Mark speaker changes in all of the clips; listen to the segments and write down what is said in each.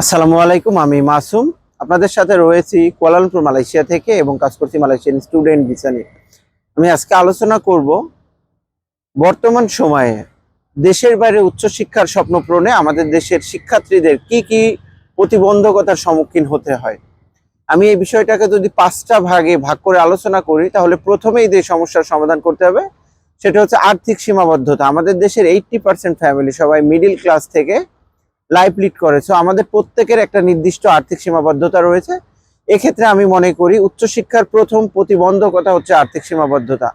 Speaker 1: আসসালামু আলাইকুম, আমি মাসুম। আপনাদের সাথে রয়েছি কুয়ালালামপুর, মালয়েশিয়া থেকে এবং কাজ করছি মালয়েশিয়ান স্টুডেন্ট ভিসা নিয়ে। আমি আজকে আলোচনা করব বর্তমান সময়ে দেশের বাইরে উচ্চশিক্ষার স্বপ্ন পূরণে আমাদের দেশের শিক্ষার্থীদের কি কি প্রতিবন্ধকতার সম্মুখীন হতে হয়। আমি এই বিষয়টাকে যদি পাঁচটা ভাগে ভাগ করে আলোচনা করি, তাহলে প্রথমেই যে সমস্যার সমাধান করতে হবে, সেটা হচ্ছে আর্থিক সীমাবদ্ধতা। আমাদের দেশের এইটটি পার্সেন্ট ফ্যামিলি সবাই মিডিল ক্লাস থেকে লাইফ লিড করে। সো আমাদের প্রত্যেকের একটা নির্দিষ্ট আর্থিক সীমাবদ্ধতা রয়েছে। এক্ষেত্রে আমি মনে করি উচ্চশিক্ষার প্রথম প্রতিবন্ধকতা হচ্ছে আর্থিক সীমাবদ্ধতা।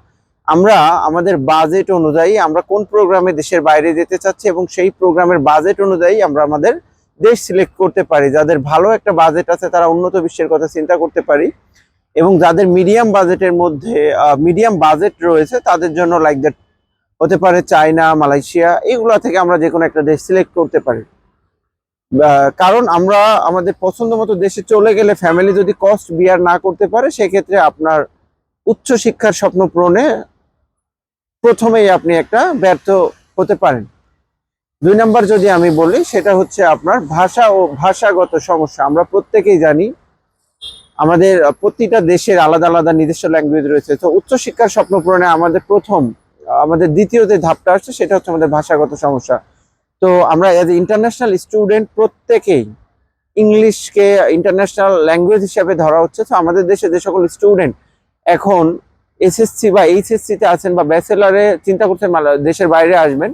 Speaker 1: আমরা আমাদের বাজেট অনুযায়ী আমরা কোন প্রোগ্রামে দেশের বাইরে যেতে চাচ্ছি এবং সেই প্রোগ্রামের বাজেট অনুযায়ী আমরা আমাদের দেশ সিলেক্ট করতে পারি। যাদের ভালো একটা বাজেট আছে তারা উন্নত বিশ্বের কথা চিন্তা করতে পারি এবং যাদের মিডিয়াম বাজেটের মধ্যে মিডিয়াম বাজেট রয়েছে তাদের জন্য লাইক দ্যাট হতে পারে চায়না, মালয়েশিয়া, এগুলো থেকে আমরা যে কোনো একটা দেশ সিলেক্ট করতে পারি। কারণ আমরা আমাদের পছন্দ মতো দেশে চলে গেলে ফ্যামিলি যদি কস্ট বিয়ার না করতে পারে, সেক্ষেত্রে আপনার উচ্চ শিক্ষার স্বপ্ন পূরণে প্রথমেই আপনি একটা ব্যর্থ হতে পারেন। দুই নম্বর যদি আমি বলি, সেটা হচ্ছে আপনার ভাষা ও ভাষাগত সমস্যা। আমরা প্রত্যেকেই জানি, আমাদের প্রতিটা দেশের আলাদা আলাদা নিজস্ব ল্যাঙ্গুয়েজ রয়েছে। তো উচ্চশিক্ষার স্বপ্ন পূরণে আমাদের প্রথম, আমাদের দ্বিতীয় যে ধাপটা আসছে, সেটা হচ্ছে আমাদের ভাষাগত সমস্যা। তো আমরা এজ ইন্টারন্যাশনাল স্টুডেন্ট প্রত্যেকেই ইংলিশকে ইন্টারন্যাশনাল ল্যাঙ্গুয়েজ হিসাবে ধরা হচ্ছে। তো আমাদের দেশে যে সকল স্টুডেন্ট এখন এসএসসি বা এইচএসসিতে আছেন বা ব্যাচেলারে চিন্তা করছেন দেশের বাইরে আসবেন,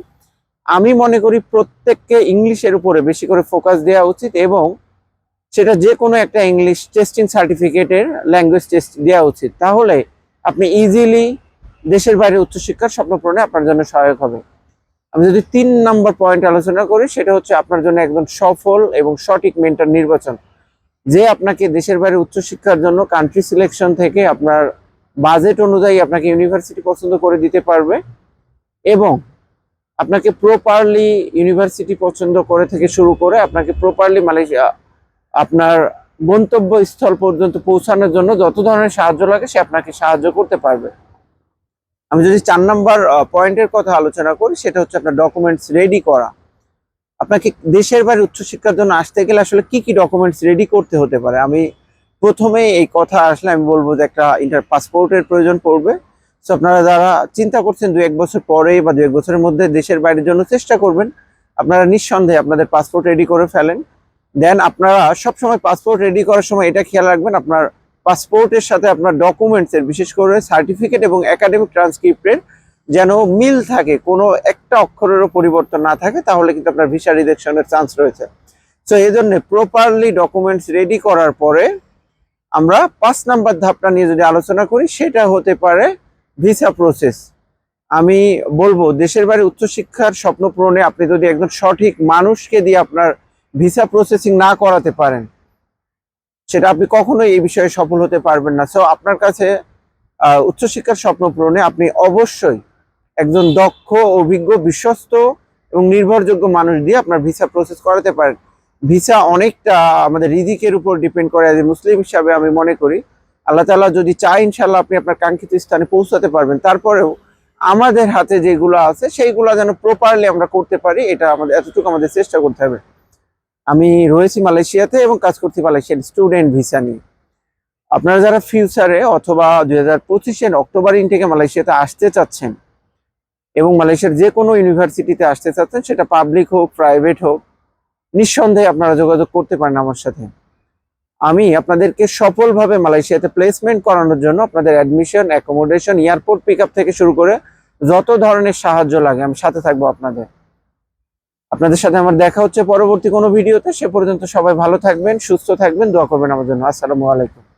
Speaker 1: আমি মনে করি প্রত্যেককে ইংলিশের উপরে বেশি করে ফোকাস দেওয়া উচিত এবং সেটা যে কোনো একটা ইংলিশ টেস্টিং সার্টিফিকেটের ল্যাঙ্গুয়েজ টেস্ট দেওয়া উচিত। তাহলে আপনি ইজিলি দেশের বাইরে উচ্চশিক্ষার স্বপ্ন পূরণে আপনার জন্য সহায়ক হবে। আমি যদি তিন নম্বর পয়েন্ট আলোচনা করি, সেটা হচ্ছে আপনার জন্য একজন সফল এবং সঠিক মেন্টর নির্বাচন। যে আপনাকে দেশের বাইরে উচ্চশিক্ষার জন্য কান্ট্রি সিলেকশন থেকে আপনার বাজেট অনুযায়ী আপনাকে ইউনিভার্সিটি পছন্দ করে দিতে পারবে এবং আপনাকে প্রপারলি ইউনিভার্সিটি পছন্দ করে থেকে শুরু করে আপনাকে প্রপারলি মালয়েশিয়া, আপনার গন্তব্যস্থল পর্যন্ত পৌঁছানোর জন্য যত ধরনের সাহায্য লাগে, সে আপনাকে সাহায্য করতে পারবে। আমি যদি চার নাম্বার পয়েন্টের কথা আলোচনা করি, সেটা হচ্ছে আপনার ডকুমেন্টস রেডি করা। আপনাকে দেশের বাইরে উচ্চশিক্ষার জন্য আসতে গেলে আসলে কি কি ডকুমেন্টস রেডি করতে হতে পারে? আমি প্রথমে এই কথা আসলে আমি বলব যে একটা ইন্টার পাসপোর্টের প্রয়োজন পড়বে। সো আপনারা যারা চিন্তা করছেন দু এক বছর পরে বা দু এক বছরের মধ্যে দেশের বাইরের জন্য চেষ্টা করবেন, আপনারা নিঃসন্দেহে আপনাদের পাসপোর্ট রেডি করে ফেলেন। দেন আপনারা সবসময় পাসপোর্ট রেডি করার সময় এটা খেয়াল রাখবেন, আপনার পাসপোর্টের সাথে আপনার ডকুমেন্টস এর, বিশেষ করে সার্টিফিকেট এবং একাডেমিক ট্রান্সক্রিপ্টের যেন মিল থাকে, কোনো একটা অক্ষরেরও পরিবর্তন না থাকে, তাহলে কিন্তু আপনার ভিসা রিজেকশনের চান্স রয়েছে। সো এই জন্য প্রপারলি ডকুমেন্টস রেডি করার পরে আমরা পাঁচ নাম্বার ধাপটা নিয়ে যদি আলোচনা করি, সেটা হতে পারে ভিসা প্রসেস আমি বলব, দেশের বাইরে উচ্চশিক্ষার স্বপ্ন পূরণে আপনি যদি একজন সঠিক মানুষকে দিয়ে আপনার ভিসা প্রসেসিং না করাতে পারেন সেটা আপনি কখনোই এই বিষয়ে সফল হতে পারবেন না। সো আপনার কাছে উচ্চশিক্ষার স্বপ্ন পূরণে আপনি অবশ্যই একজন দক্ষ, অভিজ্ঞ, বিশ্বস্ত এবং নির্ভরযোগ্য মানুষ দিয়ে আপনার ভিসা প্রসেস করাতে পারেন। ভিসা অনেকটা আমাদের রিজিকের উপর ডিপেন্ড করে যে মুসলিম হিসাবে আমি মনে করি। আল্লাহ তালা যদি চায় ইনশাল্লাহ আপনি আপনার কাঙ্ক্ষিত স্থানে পৌঁছাতে পারবেন। তারপরেও আমাদের হাতে যেগুলো আছে, সেইগুলো যেন প্রপারলি আমরা করতে পারি, এটা আমাদের, এতটুকু আমাদের চেষ্টা করতে হবে। আমি রয়েছি মালয়েশিয়াতে এবং কাজ করছি মালয়েশিয়ান স্টুডেন্ট ভিসা নিয়ে। আপনারা যারা ফিউচারে অথবা দুই হাজার পঁচিশের অক্টোবর ইনটেকে মালয়েশিয়াতে আসতে চাচ্ছেন এবং মালয়েশিয়ার যে কোনো ইউনিভার্সিটিতে আসতে চাচ্ছেন, সেটা পাবলিক হোক, প্রাইভেট হোক, নিঃসন্দেহে আপনারা যোগাযোগ করতে পারেন আমার সাথে। আমি আপনাদেরকে সফলভাবে মালয়েশিয়াতে প্লেসমেন্ট করানোর জন্য আপনাদের অ্যাডমিশন অ্যাকোমোডেশন এয়ারপোর্ট পিক থেকে শুরু করে যত ধরনের সাহায্য লাগে, আমি সাথে থাকব আপনাদের। আপনাদের সাথে আমার দেখা হচ্ছে পরবর্তী কোনো ভিডিওতে, সে পর্যন্ত সবাই ভালো থাকবেন, সুস্থ থাকবেন, দোয়া করবেন আমার জন্য। আসসালামু আলাইকুম।